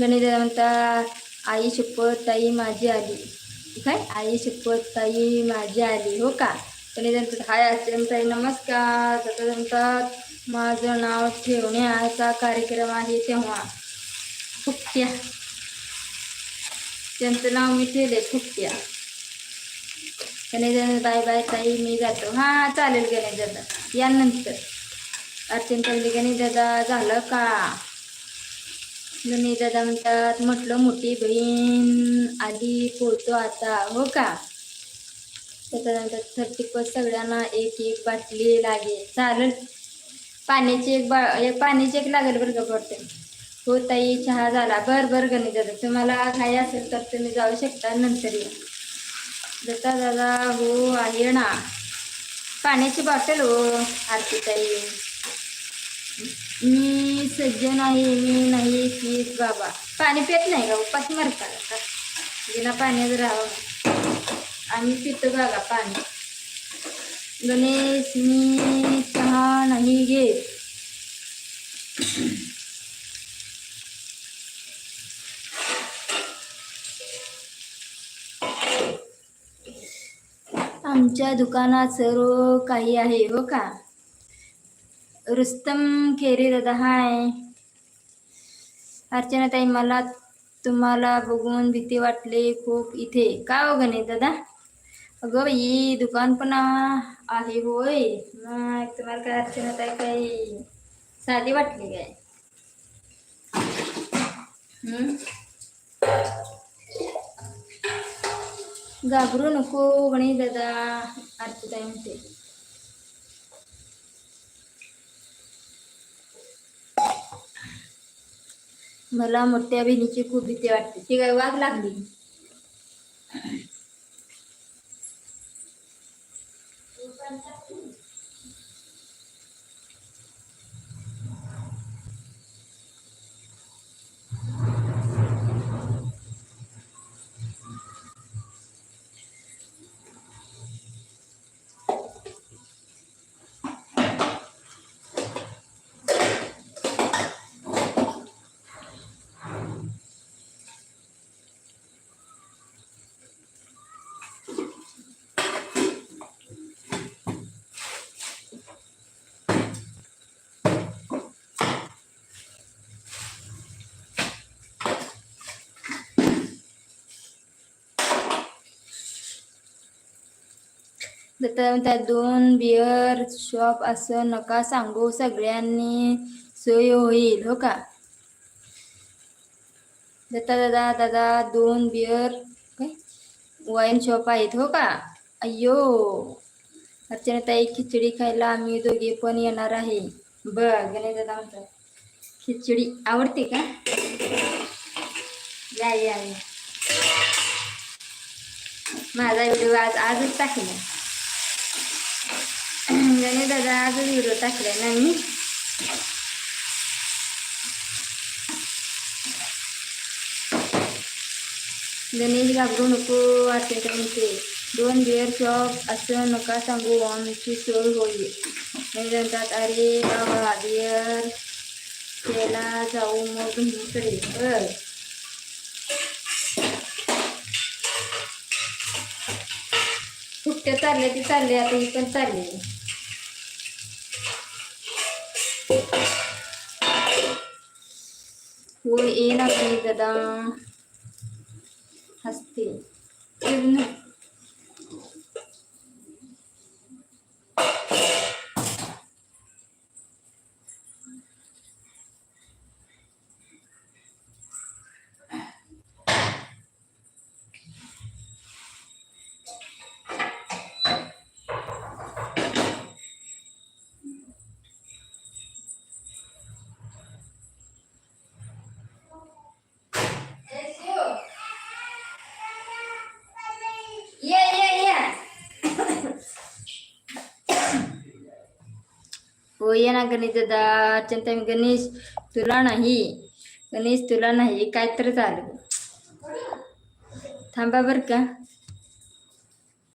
गणेश दादा आई शपथ ताई माझी आली. काय? आई शपथ ताई माझी आली. हो का? गणेश म्हणतात हाय अर्चन ताई नमस्कार. तसं म्हणतात माझं नाव ठेवण्याचा कार्यक्रम आहे तेव्हा. फुकट्या त्यांचं नाव मी ठेवले फुकट्या गणेश बाय बाय ताई मी जातो. हां चालेल गणेश दादा. यानंतर अर्चन चालली गणेश दादा झालं का? गणेश दादा म्हणतात म्हटलं मोठी बहीण आधी पोहतो आता. हो का? त्याच्यानंतर थर्टी फर्स्ट सगळ्यांना एक एक बाटली लागेल. चालेल. पाण्याची एक बा एक पाण्याची एक लागेल बरं का पडते हो ताई चहा झाला. बरं बरं गणेश दादा तुम्हाला काही असेल तर तुम्ही जाऊ शकता. नंतर या. दत्ता दादा हो आहे ना. पाण्याची बॉटल हो आरती ताई. मी सज्जन आहे मी नाही पीत बाबा. पाणी पित नाही का? उपास मरता का? बिना पाण्यात राहावं. आम्ही पितो बघा पाणी. गणेश मी चहा नाही घेत. आमच्या दुकानात सर्व काही आहे हो का? रुस्तम खेरे दादा हाय अर्चना ताई मला तुम्हाला बघून भीती वाटली खूप इथे. का हो गणे दादा? अगं बाई दुकान पण आहे होय. मग तुम्हाला काय अर्चना ताई काही साधी वाटली काय? हम्म? घाबरू नको गणेश दादा आरती ताई म्हणते. मला मोठ्या बहिणीची खूप भीती वाटते. ती काय वाघ लागली. त्या दोन बिअर शॉप असं नका सांगू सगळ्यांनी सोय होईल. हो का? दत्ता दादा दादा दोन बिअर काय? वाईन शॉप आहेत हो का? अय्यो! अर्चना ताई खिचडी खायला आम्ही दोघे पण येणार आहे. बघ गणेश दादा म्हणतात खिचडी आवडते का? या या या. माझा व्हिडिओ आज आजच टाकला गणेश दादा आजच व्हिडिओ टाकलाय ना मी गणेश घाबरू नको असे म्हणते दोन बिअर शॉप असं नका सांगू आमची सोय होईल गणेश म्हणतात अरे बाबा बिअर त्याला जाऊ मग बहिणीकडे बर फुकट्या चालले ती चालले आता ही पण चालली हो ये ना हो ये ना गणेश दादा अत्यंत गणेश तुला नाही. गणेश तुला नाही. काय चालू थांबा बर का.